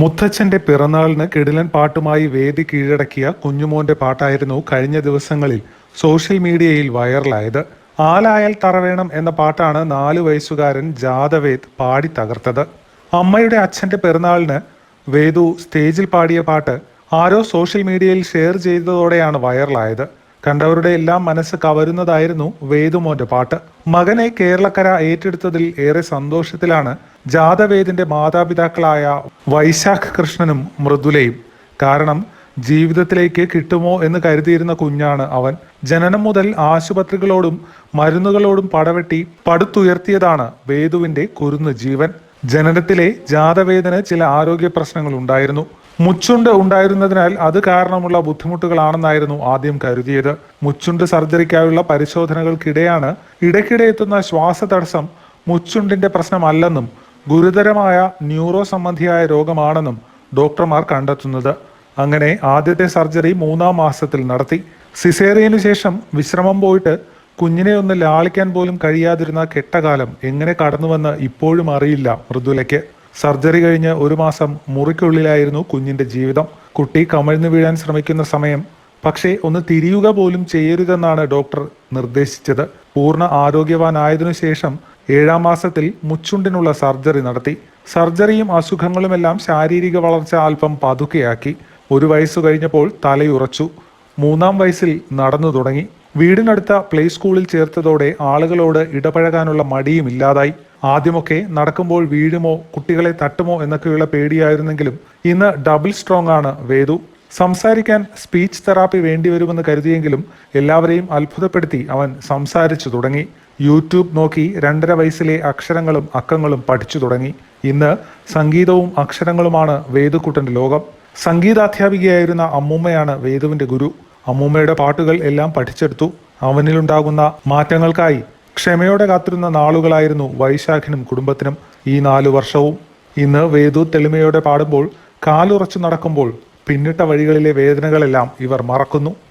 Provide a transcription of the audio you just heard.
മുത്തച്ഛന്റെ പിറന്നാളിന് കിടിലൻ പാട്ടുമായി വേദി കീഴടക്കിയ കുഞ്ഞുമോന്റെ പാട്ടായിരുന്നു കഴിഞ്ഞ ദിവസങ്ങളിൽ സോഷ്യൽ മീഡിയയിൽ വൈറലായത്. ആലായാൽ തറവേണം എന്ന പാട്ടാണ് നാലു വയസ്സുകാരൻ ജാദവേദ് പാടി തകർത്തത്. അമ്മയുടെ അച്ഛന്റെ പിറന്നാളിന് വേദു സ്റ്റേജിൽ പാടിയ പാട്ട് ആരോ സോഷ്യൽ മീഡിയയിൽ ഷെയർ ചെയ്തതോടെയാണ് വൈറലായത്. കണ്ടവരുടെ എല്ലാം മനസ്സ് കവരുന്നതായിരുന്നു വേദുമോന്റെ പാട്ട്. മകനെ കേരളക്കര ഏറ്റെടുത്തതിൽ ഏറെ സന്തോഷത്തിലാണ് ജാതവേദിന്റെ മാതാപിതാക്കളായ വൈശാഖ് കൃഷ്ണനും മൃദുലയും. കാരണം ജീവിതത്തിലേക്ക് കിട്ടുമോ എന്ന് കരുതിയിരുന്ന കുഞ്ഞാണ് അവൻ. ജനനം മുതൽ ആശുപത്രികളോടും മരുന്നുകളോടും പടവെട്ടി പടുത്തുയർത്തിയതാണ് വേദുവിന്റെ കുരുന്ന് ജീവൻ. ജനനത്തിലെ ജാതവേദന ചില ആരോഗ്യ പ്രശ്നങ്ങൾ ഉണ്ടായിരുന്നു. മുച്ചുണ്ട് ഉണ്ടായിരുന്നതിനാൽ അത് കാരണമുള്ള ബുദ്ധിമുട്ടുകളാണെന്നായിരുന്നു ആദ്യം കരുതിയത്. മുച്ചുണ്ട് സർജറിക്കായുള്ള പരിശോധനകൾക്കിടെയാണ് ഇടയ്ക്കിടെ എത്തുന്ന ശ്വാസതടസ്സം മുച്ചുണ്ടിന്റെ പ്രശ്നമല്ലെന്നും ഗുരുതരമായ ന്യൂറോ സംബന്ധിയായ രോഗമാണെന്നും ഡോക്ടർമാർ കണ്ടെത്തുന്നത്. അങ്ങനെ ആദ്യത്തെ സർജറി മൂന്നാം മാസത്തിൽ നടത്തി. സിസേറിയനു ശേഷം വിശ്രമം പോയിട്ട് കുഞ്ഞിനെ ഒന്ന് ലാളിക്കാൻ പോലും കഴിയാതിരുന്ന കെട്ടകാലം എങ്ങനെ കടന്നുവെന്ന് ഇപ്പോഴും അറിയില്ല മൃദുലയ്ക്ക്. സർജറി കഴിഞ്ഞ് ഒരു മാസം മുറിക്കുള്ളിലായിരുന്നു കുഞ്ഞിന്റെ ജീവിതം. കുട്ടി കമഴ്ന്നു വീഴാൻ ശ്രമിക്കുന്ന സമയം. പക്ഷേ ഒന്ന് തിരിയുക പോലും ചെയ്യരുതെന്നാണ് ഡോക്ടർ നിർദ്ദേശിച്ചത്. പൂർണ ആരോഗ്യവാനായതിനു ശേഷം ഏഴാം മാസത്തിൽ മുച്ചുണ്ടിനുള്ള സർജറി നടത്തി. സർജറിയും അസുഖങ്ങളുമെല്ലാം ശാരീരിക വളർച്ച അല്പം പതുക്കെയാക്കി. ഒരു വയസ്സു കഴിഞ്ഞപ്പോൾ തലയുറച്ചു മൂന്നാം വയസ്സിൽ നടന്നു തുടങ്ങി. വീടിനടുത്ത പ്ലേ സ്കൂളിൽ ചേർത്തതോടെ ആളുകളോട് ഇടപഴകാനുള്ള മടിയും ഇല്ലാതായി ആദ്യമൊക്കെ നടക്കുമ്പോൾ വീഴുമോ കുട്ടികളെ തട്ടുമോ എന്നൊക്കെയുള്ള പേടിയായിരുന്നെങ്കിലും ഇന്ന് ഡബിൾ സ്ട്രോങ് ആണ് വേദു. സംസാരിക്കാൻ സ്പീച്ച് തെറാപ്പി വേണ്ടിവരുമെന്ന് കരുതിയെങ്കിലും എല്ലാവരെയും അത്ഭുതപ്പെടുത്തി അവൻ സംസാരിച്ചു തുടങ്ങി. യൂട്യൂബ് നോക്കി രണ്ടര വയസ്സിലെ അക്ഷരങ്ങളും അക്കങ്ങളും പഠിച്ചു തുടങ്ങി. ഇന്ന് സംഗീതവും അക്ഷരങ്ങളുമാണ് വേദുക്കുട്ടന്റെ ലോകം. സംഗീതാധ്യാപികയായിരുന്ന അമ്മൂമ്മയാണ് വേദുവിന്റെ ഗുരു. അമ്മൂമ്മയുടെ പാട്ടുകൾ എല്ലാം പഠിച്ചെടുത്തു. അവനിലുണ്ടാകുന്ന മാറ്റങ്ങൾക്കായി ക്ഷമയോടെ കാത്തിരുന്ന നാളുകളായിരുന്നു വൈശാഖിനും കുടുംബത്തിനും. ഈ നാലു വർഷവും ഇന്ന് വേദു തെളിമയോടെ പാടുമ്പോൾ കാലുറച്ചു നടക്കുമ്പോൾ പിന്നിട്ട വഴികളിലെ വേദനകളെല്ലാം ഇവർ മറക്കുന്നു.